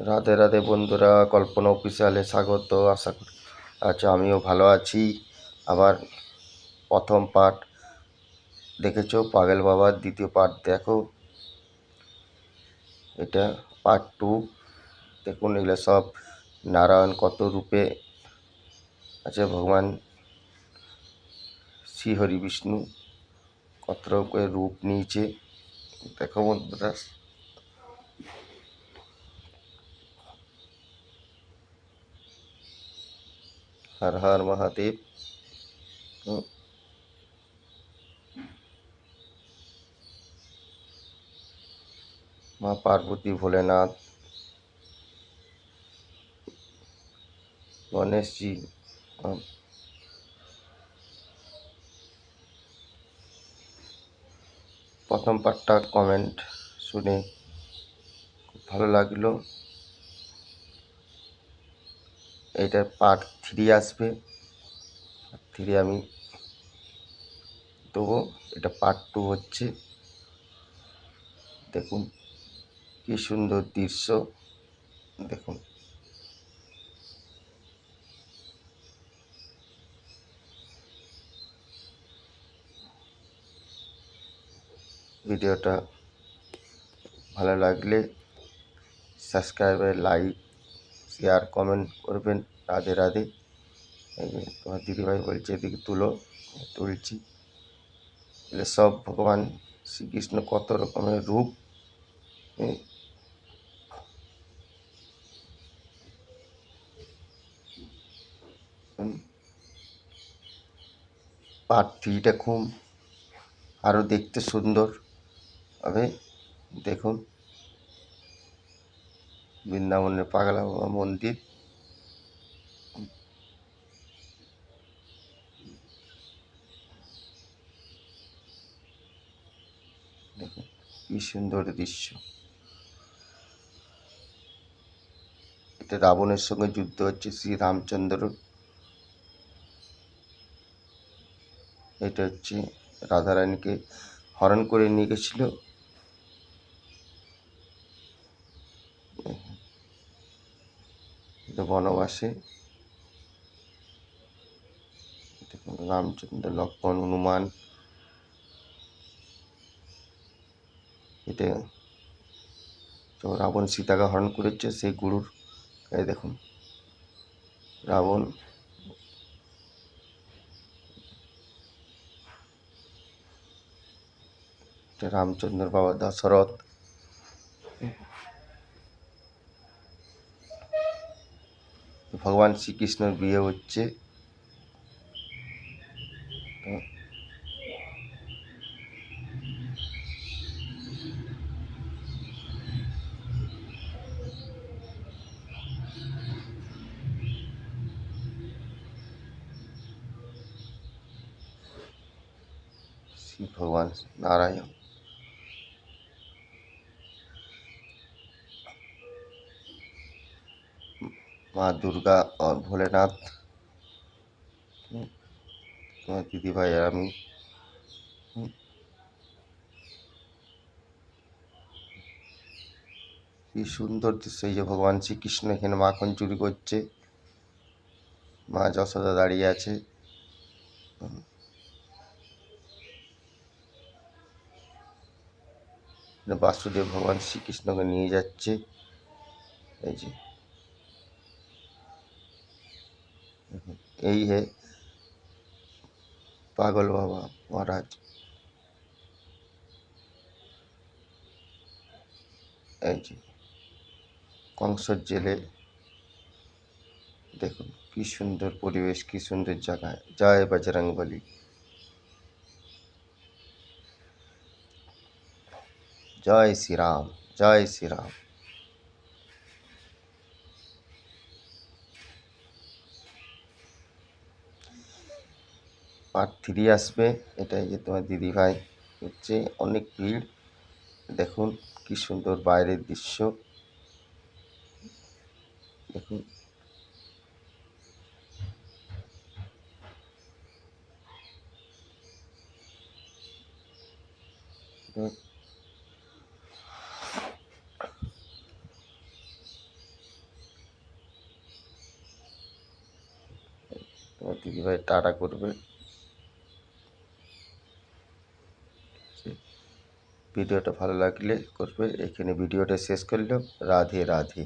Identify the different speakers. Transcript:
Speaker 1: রাধে রাধে বন্ধুরা, কল্পনা অফিসিয়ালে স্বাগত, আশা করি আচ্ছা আমিও ভালো আছি। আবার প্রথম পার্ট দেখেছ, পাগল বাবার দ্বিতীয় পার্ট দেখো। এটা পার্ট টু। দেখুন, এগুলো সব নারায়ণ কত রূপে আছে, ভগবান শ্রীহরি বিষ্ণু কত রূপ নিয়েছে। দেখো বন্ধুরা। হর হর মহাদেব। মা পার্বতী ভোলেনাথ গণেশজি। প্রথম পার্টটা কমেন্ট শুনে খুব ভালো লাগল এইটার পার্ট থ্রি আসবে। থ্রি আমি দেবো। এটা পার্ট টু হচ্ছে। দেখুন কি সুন্দর দৃশ্য। দেখুন। ভিডিওটা ভালো লাগলে সাবস্ক্রাইবার লাইক শেয়ার কমেন্ট করবেন। রাধে রাধে। তোমার দিদিভাই বলছে, এদিকে তুলো, তুলছি। এগুলো সব ভগবান শ্রীকৃষ্ণ কত রকমের রূপ। পার্ট খুব আরও দেখতে সুন্দর। হবে দেখুন বৃন্দাবনের পাগলা বাবা মন্দির কি সুন্দর দৃশ্য। এটা রাবণের সঙ্গে যুদ্ধ হচ্ছে শ্রী রামচন্দ্র। এটা হচ্ছে রাধারানীকে হরণ করে নিয়ে গেছিল। এটা বনবাসে রামচন্দ্র লক্ষ্মণ হনুমান। এটা তো রাবণ সীতাকে হরণ করেছে, সেই গুরুর এই দেখুন। রাবণ রামচন্দ্র বাবা দশরথ। ভগবান শ্রীকৃষ্ণের বিয়ে হচ্ছে। ভগবান নারায়ণ। মা দুর্গা और ভোলেনাথ তোমার দিদিভাই আর আমি কি সুন্দর দৃশ্য, এই যে ভগবান শ্রীকৃষ্ণ এখানে মাখন চুরি করছে, মা যশোদা দাঁড়িয়ে আছে বাসুদেব ভগবান শ্রীকৃষ্ণকে নিয়ে যাচ্ছে, এই যে। এই হে পাগল বাবা মহারাজ এই যে কংসর জেলে দেখুন কি সুন্দর পরিবেশ কি সুন্দর জায়গায় জয় বজরং বলি জয় শ্রীরাম জয় শ্রীরাম পার্ট থ্রি আসবে। এটাই যে তোমার দিদিভাই হচ্ছে, অনেক ভিড়। দেখুন কি সুন্দর বাইরের দৃশ্য। দেখুন। দিদিভাই টাটা করবে। ভিডিওটা ভালো লাগলে করবে। এখানে ভিডিওটা শেষ করলাম। রাধে রাধে।